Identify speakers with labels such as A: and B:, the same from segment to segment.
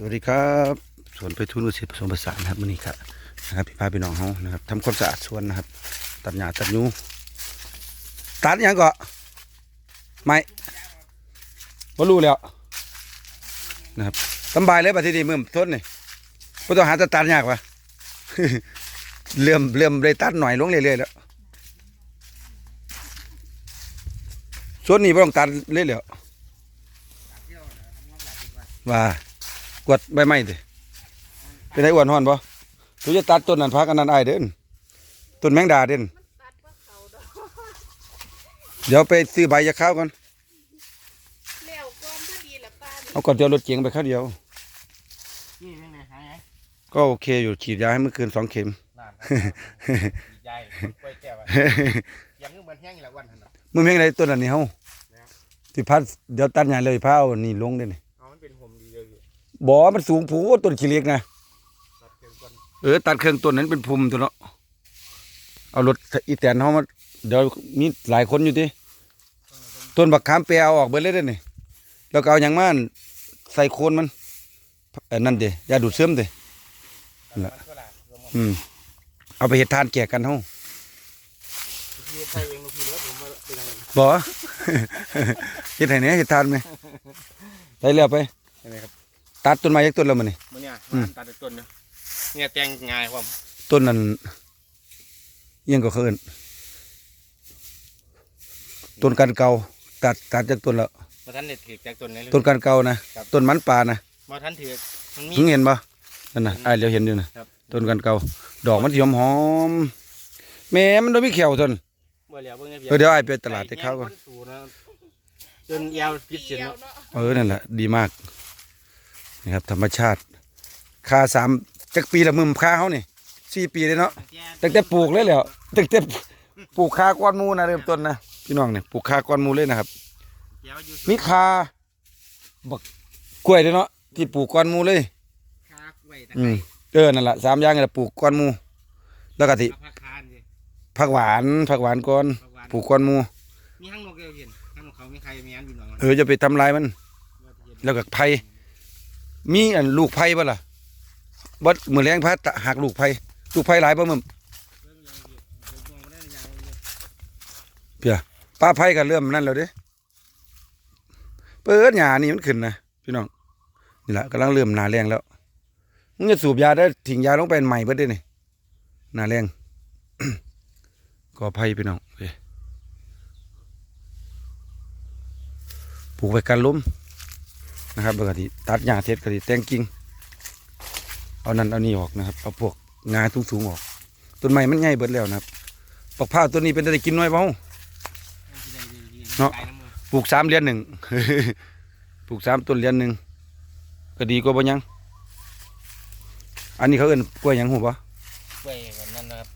A: สวัสดีครับสวนไปทุนุสิผสมผสานครับมื้อนี้ครับนะครับพี่พาพี่น้องเฮานะครับทำความสะอาดสวนนะครับ ตัดหญ้าตัดหยูตัดยังก็ไม่บ่รู้แล้วนะครับสบายเลยบัดทีนี้มือต้นนี่บ่ต้องหาแตะตัดยากวะเริ่มเริ่มได้ตัดหน่อยลงเรื่อยๆแล้วส่วนนี้บ่ต้องตัดเลยแล้วว่า กวดใบไม้ดิเป็นไอ้อ้วนฮ้อนบ่ตูจะตัดต้นนั้นพักอันนั้นอ้ายเด้นต้นแมงดาเด่นเดี๋ยวไปซื้อใบยาข้าวก่อน
B: เลี้ยวก้อนพอดีละป้านี่
A: เอาก่อนเดี๋ยวรถเก๋งไปข้าวเดียว
C: นี่เป็นไงหายไง
A: ก็โอเคอยู่ฉีดยาให้เมื่อคืนสองเข็ม
C: นานใหญ่กล้วยแก้วยังเหมือนแห้งอีกละวันหัน
A: มึงเพียงไรต้นอันนี้เฮาที่พัดเดี๋ยวตัดใหญ่เลยพาเอานี่ลงเด้นี่
C: เอามันเป็นผมดี
A: บ่อมันสูงผูต้นขี้เหล็กนะ
C: ตัดเอน
A: เออตัดเครื่องต้นนั้นเป็นภูมิตัวเนาะเอารถอีแตนเฮามาเดี๋ยวมีหลายคนอยู่ติต้นบักขามเปียเอาออกเบิดเลยเด้นี่แล้วก็เอาหยังมาใส่โคนมันนั่นเด้ยาดูดเสื่อมเด้
C: มันก็ละรวม
A: อืมเอาไปเฮ็ดทานแจกกันเฮา
C: พี่ใส่เองลูกพี่แล้วผมมาเป็นยังไง
A: บ่เฮ็ดให้แหน่เฮ็ดทานไหมได้แล้วไป
C: ไครับ
A: ตัดต้นไม้ยักต้นแล้วมื้อนี้
C: มันเนี่ย
A: อืม
C: ตัดต้นเนี่ยเนี่ยแตงง่ายผม
A: ต้นนั้นอิหยังก็เขาเอิ้นต้นกันเก่าตัดตัดจากต้นแล้ว
C: มาท่านเด็ดถือจากต้นนี้เลย
A: ต้นกันเก่านะครับต้นมันป่านะ
C: มาท่านถือมันมี
A: เพิ่งเห็นบ่นั่นน่ะอ้ายเดี๋ยวเห็นอยู่นะครับต้นกันเก่าดอกมันสิหอมๆแม่มันบ่มีแขวต้น
C: บ่เหลียวเบิ่งไง
A: เออเดี๋ยวอ้ายไปตลาดไปเข้าก่อน
C: จนยาวพิษเสีย
B: เกี่ยว
C: เนาะ
B: เนาะ
A: เออนั่นแหละดีมาก นี่ครับธรรมชาติค่าสามจักปีละมึมค่าเขานี่สี่ปีเลยเนาะตั้งแต่ปลูกเลยแหล้วตั้งแต่ปลูกคาก้อนหมูนะเริ่มต้นนะพี่น้องเนี่ยปลูกคาก้อนหมูเลยนะครับ
C: ยาวอยู่
A: มีคาบักกล้วยด้วยเนาะที่ปลูกก้อนหมูเลย
C: คากไว้ตะ
A: อื
C: ไคร้
A: มเออนั่นแหละสามอย่างนี่แหละปลูกก้อนหมู แล้วก็ที่
C: เอาผักคานสิ
A: ผักหวานผักหวานก้อน
C: ผักหวาน
A: ปลูกก้อนหมู
C: มีห้างนกเดียวเห็นห้างนกเขามีใครมีอันพี่น้อง
A: เออจะไปทำลายมัน แล้วก็ไผ่ มีอันลูกไผ่บ่ล่ะบ่มือแรงพัดหักลูกไผ่ลูกไผ่หลายบ่มึมเพียป้าไผ่ก็เริ่มนั่นแล้วเด้เปิดหญ้านี่มันขึ้นนะพี่น้องนี่ล่ะกำลังเริ่มหนาแรงแล้วมึงจะสูบยาได้ทิ้งยาลงไปใหม่เบิดเด้นี่หนาแรงก็ไผ่พี่น้องเอ้ยปลูกไว้กันล้ม นะครับปกติตัดหญ้าเท็ดกติแต่งกิ่งเอานั่นเอานี่ออกนะครับเอาพวกงาสูงสูงๆออกต้นไม้มันใหญ่เบิดแล้วนะครับปักผ้าวต้นนี้เป็นได้กินน้อยเปล่าเนาะปลูกสามเหรียญหนึ่งปลูกสามต้นเหรียญหนึ่งก็ดีกว่าบ่ยัง อันนี้เขาเอิ้นกล้วยหยังหูปะ
C: เว้ยแบบนั้นนะครับ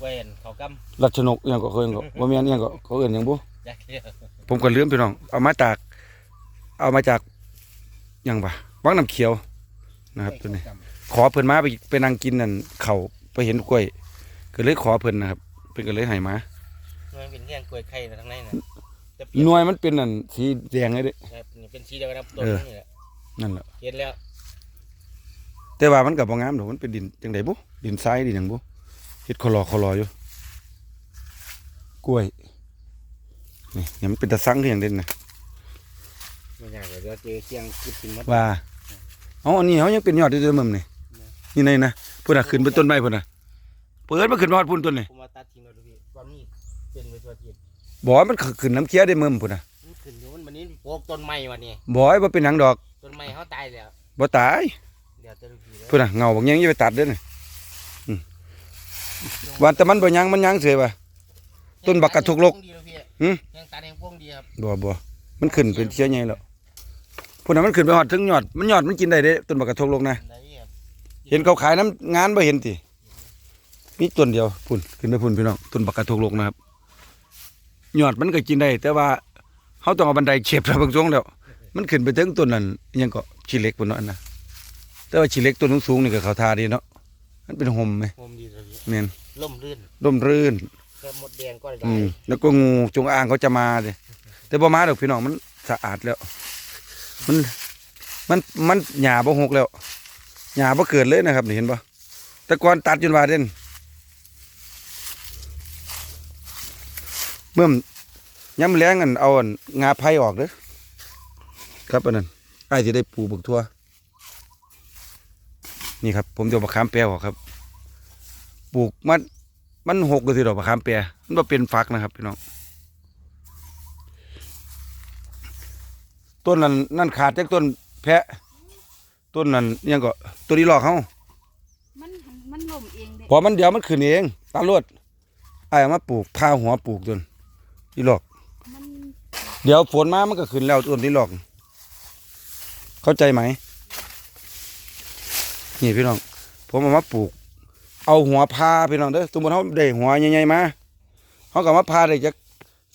C: เว้ยเขาก
A: รัชนกอหยังก็เขาเอิ้นก็บ่แม่นอหยังก็เขาเอิ้นหยังบ่ำ
C: อยากเที่ยว
A: ผมก็ลืมพี่น้องเอามาจาก เอามาจากห ยังปะวังน้ำเขียวนะครับตัวนี้ขอเพิ่นมาไปไปนั่งกินนั่นเขาวไปเห็นกล้วย ก็เลยขอเพิ่นนะครับเพิ่นก็เลยให้มา
C: มันเป็นเรื่องกล้วยไข่นะทั้งในนะจะ
A: หน่วยมันเป็นนั่นสีแดงเลยเด้
C: ครับนี่เป็นสีเดียวกันครับต้น
A: เออ
C: นี่แหละ
A: นั่นแหละ
C: เห็นแล้ว
A: แต่ว่ามันก็บ่งามดอกมันเป็นดินจังไดบุดินทรายดินหยังบุเฮ็ดคอลอคอลออยู่กล้วยนี่เนี่ยมันเป็นตะสังที่หยังเด่นนะ
C: ไม่อยากเลยเดี๋ยวเจอเสียงกินกินหมด
A: ว่าเอ๋ออันนี้เฮายังเป็นยอดอยู่เด้อมึมนี่นี่ในนะพุ่นน่ะขึ้นเป็นต้นไม้พุ่นน่ะเปิดมาขึ้นฮอดพุ่นต้นนี่
C: ผมมาตัดทิ้งแล้วดูพี่ว่ามีเป็นไปตัวที
A: บ่ว่ามันขึ้นน้ำเคี้ยได้มึมพุ่นน่ะ
C: มันขึ้นอยู่มันวันนี้โปกต้นไม้วันนี้
A: บ่ให้บ่เป็นหยังดอก
C: ต้นไม้เขาตายแล้ว
A: บ่ตาย
C: เดี๋ยวจะดูพี่เลย
A: พุ่นน่ะเงาบางอย่างอย่าไปตัดเด้อนี่อืมว่าแต่มันบ่ยังมันยังเสียว่ะ ต้นบักกะทุกโลกหืม
C: ยังตาแดงโป้งดีครับ
A: บ่บ่มันขึ้นเป็นเชื้อใหญ่แล้ว พุ่นน่ะมันขึ้นไปฮอดถึงยอด มันยอดมันกินได้เด้ต้นบักกระทกลงนะ
C: ได้ครับ
A: เห็นเขาขายน้ำงานบ่เห็นติมีต้นเดียวพุ่นขึ้นไปพุ่นพี่น้องต้นบักกระทกลงนะครับยอดมันก็กินได้ แต่ว่าเฮาต้องเอาบันไดเฉียบแล้วบางช่วงแล้ว มันขึ้นไปถึงต้นนั้นอิหยังก็ชีเล็กพุ่นเนาะอันนะแต่ว่าชีเล็กต้นสูงๆนี่ก็เขาทาดีเนาะมันเป็นห่มไหม
C: โฮมดีเลยพี่
A: แม่น
C: ล่มลื่น
A: ร่มรื่น
C: แค่มดแดงก็ได้
A: อืมแล้วก็งูจงอางเขาจะมาเลยแต่บ่มาดอกพี่น้องมันสะอาดแล้ว มันมันมันหญ้าบ่หกแล้วหญ้าบ่เกิดเลยนะครับนี่เห็นบ่แต่ก่อนตัดจนว่าเด่นเมื่อมย้ำแรงอันเอาอันงาไผ่ออกเด้อครับอันนั้นไอ้ที่ได้ปลูกบักทั่วนี่ครับ ผมจะเอาบักขามแปรออกครับ ปลูกมันมันหกก็สิดอกบักขามแปรมันเป็นฟักนะครับพี่น้อง ต้นนั้นนั่นขาดจากต้นแพะ ต้นนั้นอิหยังก็ตัวนี้หลอกเขา
B: มันมันล่มเองเด้
A: พอมันเดี๋ยวมันขึ้นเองตาลวดไอ้เอามาปลูกพาหัวปลูกต้นที่หลอก
B: มัน
A: เดี๋ยวฝนมามันก็ขึ้นแล้วต้นที่หลอก เข้าใจไหม นี่พี่น้อง ผมเอามาปลูก เอาหัวพาพี่น้องเด้อสมมติเขาได้หัวใหญ่ๆมาเขาก็มาพาได้จาก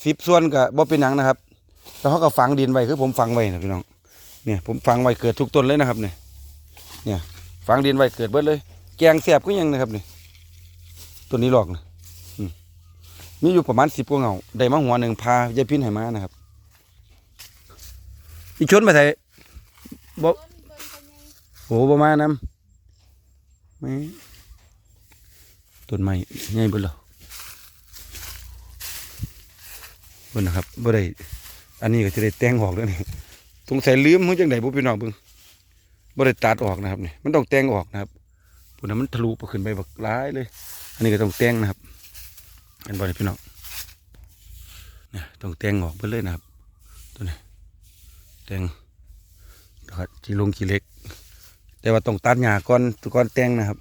A: สิบส่วนก็บ่เป็นหยังนะครับ แล้วเขาก็ฝังดินไว้คือผมฝังไว้นะพี่น้องเนี่ยผมฝังไว้เกิดทุกต้นเลยนะครับเนี่ยเนี่ยฝังดินไว้เกิดเบิดเลย แกงแสบก็ยังนะครับเนี่ยต้นนี้หลอกนะมีอยู่ประมาณสิบกว่าเงาได้มาหัวหนึ่งพายายพินให้มานะครับอีชนมาใส่บ่
B: ต้นเบิ่งเป็นไง
A: โหบ่มานไม่ต้นไม้ใหญ่เบิดแล้วเบิ่นนะครับบ่ได้ อันนี้ก็จะได้แต่งออกแล้วนี่สงสัยลืมมือจังไดบ่พี่น้องเบิ่งบ่ได้ตัดออกนะครับนี่มันต้องแต่งออกนะครับพุ่นน่ะมันทะลุไปขึ้นไปบักหลายเลย อันนี้ก็ต้องแต่งนะครับเห็นบ่นี่พี่น้องเนี่ยต้องแต่งออกเบิดเลยนะครับ ตัวนี้แต่งนะครับจีลงจีเล็ก แต่ว่าต้องตัดหญ้าก่อนก่อนแต่งนะครับ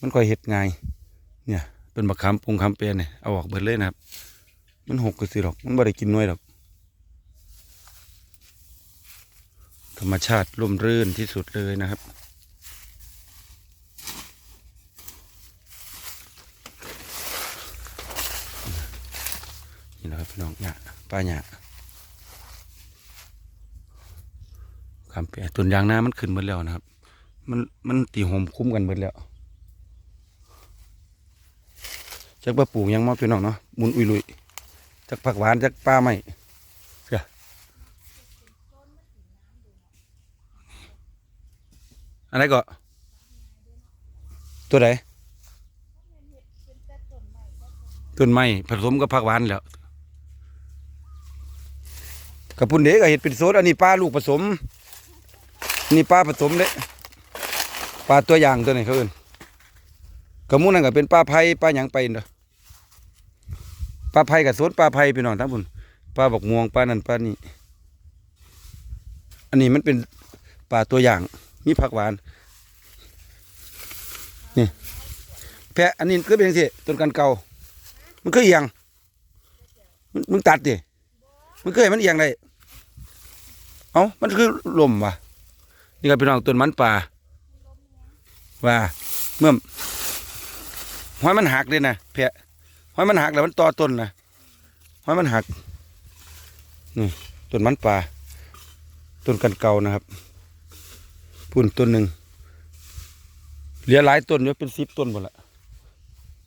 A: มันค่อยเห็ดง่ายเนี่ยเป็นบักขามปรุงขามเปียเนี่ยเอาออกเบิดเลยนะครับ มันหกก็สิหรอก มันบ่ได้กินน้อยหรอก ธรรมชาติร่มรื่นที่สุดเลยนะครับ นี่นะครับพี่น้องหญ้าป้าหญ้าคำเปียต้นยางนามันขึ้นหมดแล้วนะครับ มันมันตีหมคุ้มกันหมดแล้วจักว่าปลูกยังมาพี่น้องเนาะมุนอุยลุย จักผักหวานจักป้าไม้เสียอะไรก็ตัวไหนต้นไม้ผสมกับผักหวานแล้วกับปุ่นเด็กก็เห็ดเป็นโซดอันนี้ปลาลูกผสมนี่ปลาผสมเด้ปลาตัวอย่างตัวไหนเขาเอิ้นกระมุนนั่นก็เป็นปลาไผ่ปลาหยังไปเด้อ ปลาไผ่กับโซดปลาไผ่พี่น้องทั้งพุ่นปลาบอกม่วงปลานั่นปลานี่อันนี้มันเป็นปลาตัวอย่างมีผักหวานนี่แพะอันนี้ก็เป็นสิต้นกันเก่ามันเคยเอียงมึงมึงตัดดิมันเคยมันเอียงได้เอ้ามันคือลมว่ะนี่ก็พี่น้องต้นมันป่าว่าเมื่อห้อยมันหักเลยนะแพะ ห้อยมันหักแล้วมันต่อต้นนะห้อยมันหักนี่ต้นมันป่าต้นกันเก่านะครับพุ่นต้นหนึ่งเหลือหลายต้นอยู่เป็นสิบต้นหมดละ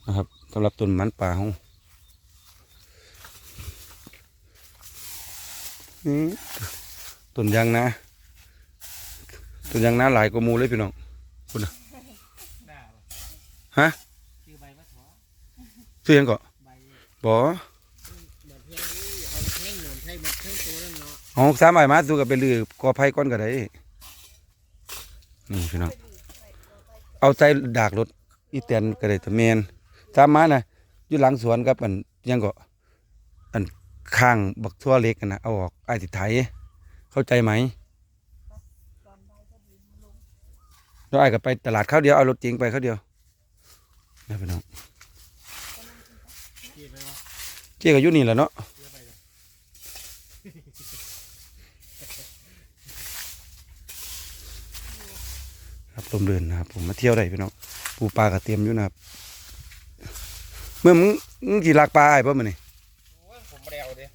A: นะครับสำหรับต้นมันป่าของนี่ต้นยางนะต้นยางนะหลายกว่ามูเลยพี่น้องคุณน
C: น้า
A: ฮะ ซื้อยังก็
C: ใบ
A: บ่
C: แบบเอาแท่งหนุนใช้หมดทั้งตัวนั่นเนาะ
A: เอาสามใบมาสู้กับไปลือกอไผ่ก้อนก็ได้นี่พี่น้องเอาใจดากรถอีแตนก็ได้ต่แมนสามมานะอยู่หลังสวนกับอันยังก็อันข้างบักทั่วเล็กนะเอาออกไอ้ติดไถเข้าใจไหมแล้วไอ้ก็ไปตลาดข้าวเดียวเอารถเก๋งไปข้าวเดียวนะพี่น้อง เจ๊ก็อยู่นี่แหละเนาะ
C: เที่ยวไปเลย
A: ครับลมเรือนนะครับผมมาเที่ยวได้พี่น้องปูปลากระเตรียมอยู่นะครับเมื่อมึงมึงกี่ลากปลาไอ้ป่ะมันนี่
C: โอ้ยผมไม่ได้เอาเด้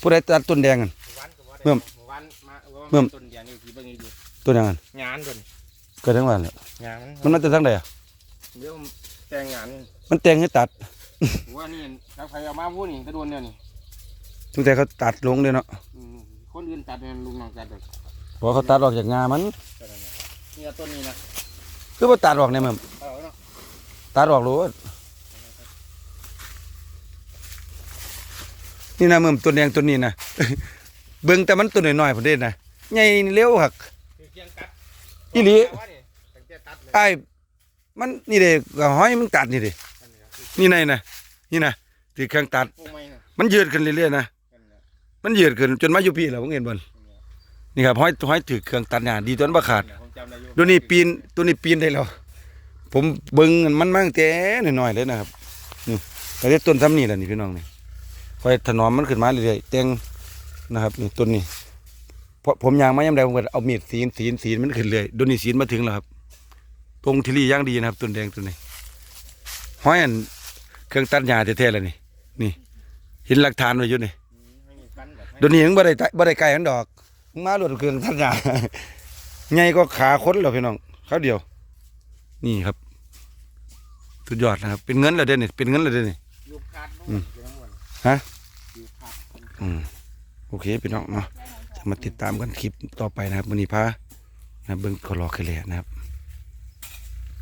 A: ผู้ใดตัดต้นแดงกัน
C: วันก็ว่าได้
A: เพิ่ม
C: วันมาเออ
A: เพิ่ม
C: ต้นเดียวนี่ที่เบิ่งดี
A: ต้นยังกัน
C: งานต้น
A: เกิดทั้งวันเลย
C: งาน
A: มันมาจากทางใดอะ
C: เดี๋ยวแต่งงาน
A: มันแต่งให้ตัด
C: ว่านี่ ถ้าใครเอามาพูดนี่ก็โดนเนี่ยนี่
A: ตั้งแต่เขาตัดลงเลยเนาะ
C: อืมคนอื่นตัดเนี่ยลุงน้องตัดเลย
A: เพราะเขาตัดออกจากงามัน
C: ก็นั่นแหละนี่ก็ต้นนี้นะ
A: คือว่าตัดออกเนี่ยมัน
C: เอาเนาะ
A: ตัดออกโลดนี่นะมึงตัวแดงตัวนี้นะเบิ่งแต่มันตัวน้อยๆพุ่นเด้นะใหญ่เร็วหัก
C: คือเคียงกัด
A: อีหลี
C: ว่านี่ตั้งแต่ตัดเลย
A: ไอ้มันนี่เด้ก็ห้อยมึงตัดนี่เด้
C: นั่นแหละคือ
A: นี่ในนะนี่นะ ที่เครื่องตัด
C: ปลูกไม้นะ
A: มันยืดขึ้นเรื่อยๆนะ
C: นั่นแหละ
A: มันยืดขึ้นจนมาอยู่พี่แล้วมึงเห็นบ่นี่ครับห้อยห้อยถือเครื่องตัดหญ้าดีจนบ่ขาด
C: ผมจำได้อยู่
A: ตัวนี้ปีนตัวนี้ปีนได้แล้ว ผมเบิ่งมันมาตั้งแต่น้อยๆเลยนะครับนี่ก็ได้ต้นซ้ำนี่แหละนี่พี่น้องนี่ค่อยถนอมมันขึ้นมาเรื่อยๆแต่งนะครับนี่ต้นนี้เพราะผมยางมายามใดผมก็เอามีดสีนสีนสีนมันขึ้นเรื่อยโดนนี่สีนมาถึงแล้วครับ ตรงที่รี่ย่างดีนะครับต้นแดงต้นนี้ห้อยอันเครื่องตัดหญ้าแท้ๆเลยนี่ นี่เห็นหลักฐานไว้อยู่นี่
C: อืมให้มีฟันแบบให้
A: เดี๋ยวนี้ยังบ่ได้ตบ่ได้ไกลมันดอกมึงมาโลดเครื่องตัดหญ้าใหญ่ก็ขาคนแล้วพี่น้องเขาเดียว นี่ครับสุดยอดนะครับ เป็นเงินแล้วเด้นี่เป็นเงินแล้วเด้นี่
C: ยูคาดลูก
A: อืม
C: อยู่ทั้งหมด
A: ฮะ
C: ยูคาด
A: อืมโอเคพี่น้องเนาะจะมาติดตามกันคลิปต่อไปนะครับวันนี้พานะเบิ่งขอรอแค่แหละนะครับ